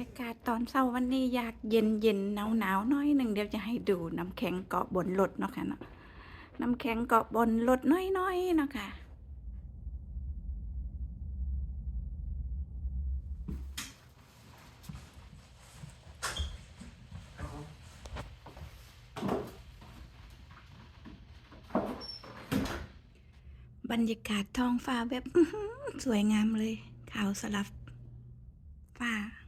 ยากาศตอนเช้าวันนี้อยากเย็นเย็นหนาวหนาวน้อยหนึ่งเดี๋ยวจะให้ดูน้ำแข็งเกาะบนรถเนาะค่ะเนาะน้ำแข็งเกาะบนรถน้อยๆเนาะค่ะบรรยากาศท้องฟ้าแบบสวยงามเลยขาวสลับ ฟ้า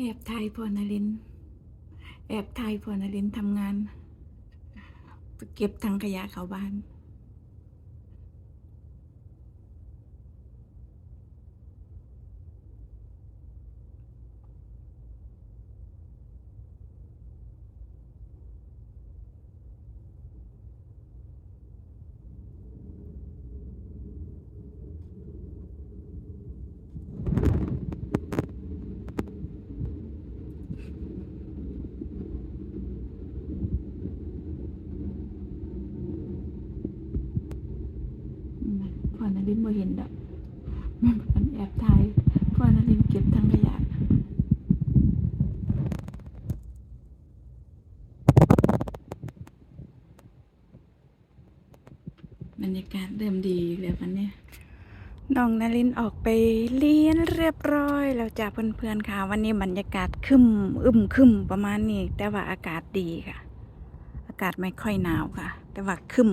แอบถ่ายพอนลิน แอบถ่ายพอนลินทำงาน เก็บทังขยะเข้าบ้าน พรนลินบ่เห็นดอกมันแอบถ่ายพรนลินเก็บถังขยะบรรยากาศเริ่มดีแล้ววันเนี้ยน้องนารินออกไปเรียนเรียบร้อยแล้วจ้ะเพื่อนๆค่ะ วันนี้บรรยากาศคึมอึมคึมประมาณนี้ แต่ว่าอากาศดีค่ะ อากาศไม่ค่อยหนาวค่ะ แต่ว่าคึม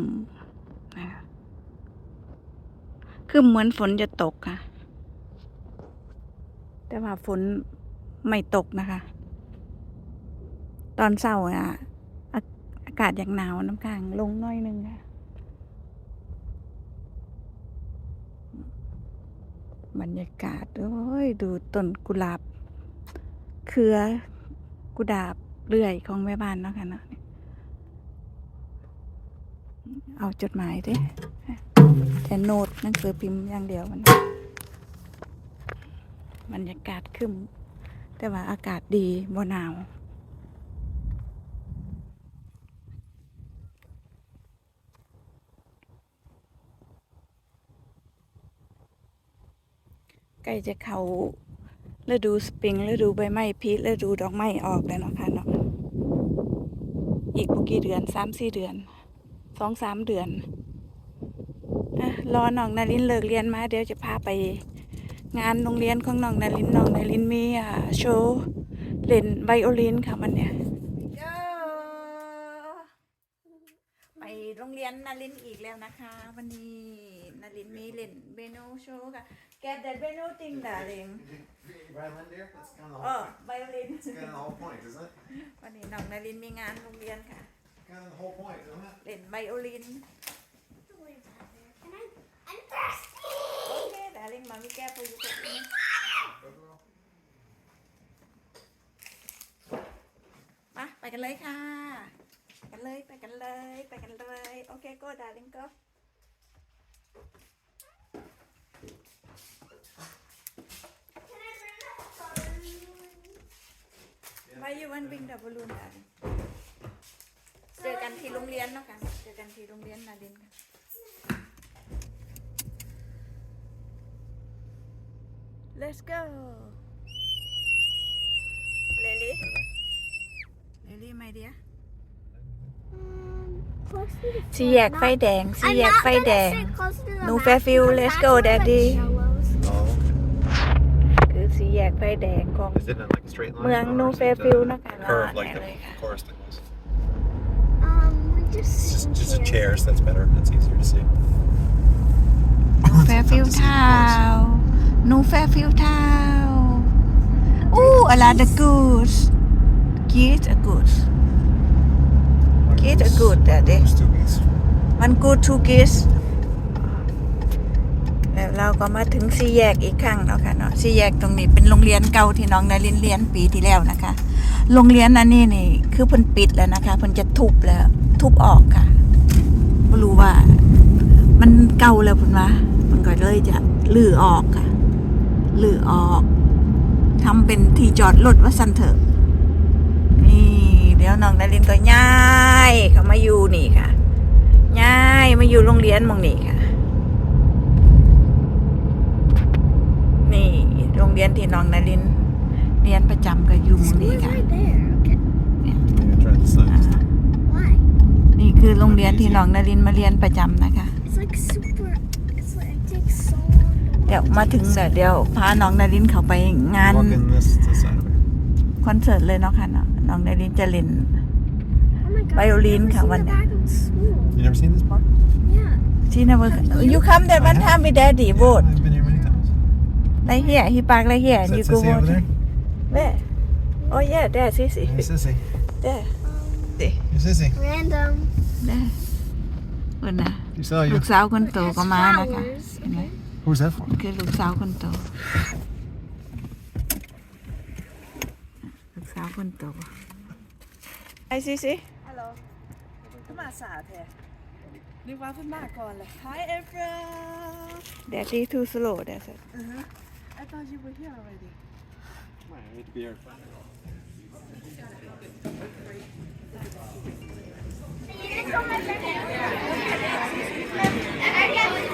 ครึมเหมือนฝนจะตกค่ะ แต่ว่าฝนไม่ตกนะคะ ตอนเช้าอะ อาอากาศอย่างหนาวน้ำค้างลงน้อยนึงค่ะ บรรยากาศโอ้ยดูต้นกุหลาบ เครือกุหลาบเลื่อยของแม่บ้านเนาะค่ะเนาะเอาจดหมายดิแต่โน้ต หนังสือพิมพ์อย่างเดียวมันบรรยากาศขึ้น แต่ว่าอากาศดีบ่หนาวใกล้จะเขาฤดูสปริงฤดูใบไม้ผลิฤดูดอกไม้ออกแล้วเนาะค่ะเนาะอีกกี่เดือนสามสี่เดือนสองสามเดือน รอน้องนารินเลิกเรียนมา เดี๋ยวจะพาไป งานโรงเรียนของน้องนารินน้องนารินมีอ่าโชว์เล่นไวโอลินค่ะมันเนี่ยไปโรงเรียนนารินอีกแล้วนะคะ วันนี้นารินมีเล่นเบโนโชว์ค่ะ Get that Beno thing darling Violin, dear? That's kind of the อ๋อ whole, ไวโอลิน that's kind of the whole point, isn't it? วันนี้น้องนารินมีงานโรงเรียนค่ะ Kind of the whole point, isn't it? เล่นไวโอลิน And I'm, I'm thirsty. โอเค darling มามีแก้ปูอยู่กับนี้ Go, girl. มาไปกันเลยค่ะไปกันเลยไปกันเลยไปกันเลย โอเค go darling go Can I bring a balloon? Why you want bring the balloon darling เจอกันที่โรงเรียนเนาะค่ะเจอกันที่โรงเรียนนารินค่ะ Let's go Lily Lily my dear Um, close to the สี่แยกไฟแดงสี่แยกไฟแดงหนู Fairfield, let's go, Daddy. Oh, คือสี่แยกไฟแดงของ is it in like a straight line? เมือง or นู is it, เฟฟิล uh, นะคะ Curve like เนี่ย the เลยค่ะ chorus things. Um, we just It's just, sitting just here. chairs, that's better. That's easier to see. นูแฟฟิลทาวนูแฟฟิลทาวอู้อลาเดกูสกีดอะกูสกีดอะกูดอะเด็มัน good to kiss แล้วเราก็มาถึงสี่แยกอีกครั้งเนาะค่ะเนาะสี่แยกตรงนี้เป็นโรงเรียนเก่าที่น้องได้เรียนเรียนปีที่แล้วนะคะ โรงเรียนอันนี้นี่คือเพิ่นปิดแล้วนะคะเพิ่นจะทุบแล้วทุบออกค่ะไม่รู้ว่า มันเก่าแล้วเพิ่นว่าเพิ่นก็เลยจะลื้อออกค่ะ ลื้อออกทำเป็นที่จอดรถว่าสันเถอะนี่เดี๋ยวน้องดารินก็ย้ายเขามาอยู่นี่ค่ะย้ายมาอยู่โรงเรียนหมองนี่ค่ะ นี่โรงเรียนที่น้องนารินเรียนประจำก็อยู่หมู่นี้ School's ค่ะ right there. Okay. Yeah, try this side. อ่า Why? นี่คือโรงเรียนที่น้องนารินมาเรียนประจำนะคะ It's like super. It's like it takes so long. to เดี๋ยว walk. มาถึงเดี๋ยวเดี๋ยวพาน้องนารินเข้าไปงาน Walk in this, this side of it. คอนเสิร์ตเลยเนาะค่ะเนาะน้องนารินจะเล่น Oh my god. Violin I've never ka, seen Wanda. that back in school. You never seen this park? Yeah. ที่นับยูคัมเด one time with daddy vote I've been here many times. like here he park like here Is and that you go Sissy over vote there? where oh yeah there sissy Hey, Sissy. there Hey, Sissy. Random. there คนน่ะ You saw ลู you. กสาวคนโต It has ก็มานะคะ flowers. เห็นไหม Who's that for? คือลูกสาวคนโต ลูกสาวคนโตไอซิซิ ฮัลโหลขึ้นมาสาแท้นึกว่าเพิ่นมาก่อนเลย Hi April Daddy too slow that's it I thought you were here already Mẹ แม่ลูก ไม่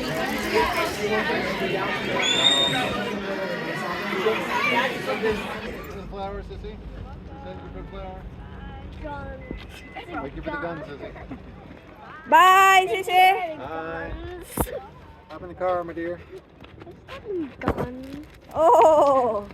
Flower, Sissy? Thank you for flower. Thank you for the gun, Bye, Sissy. Bye. Hop in the car, my dear. Oh.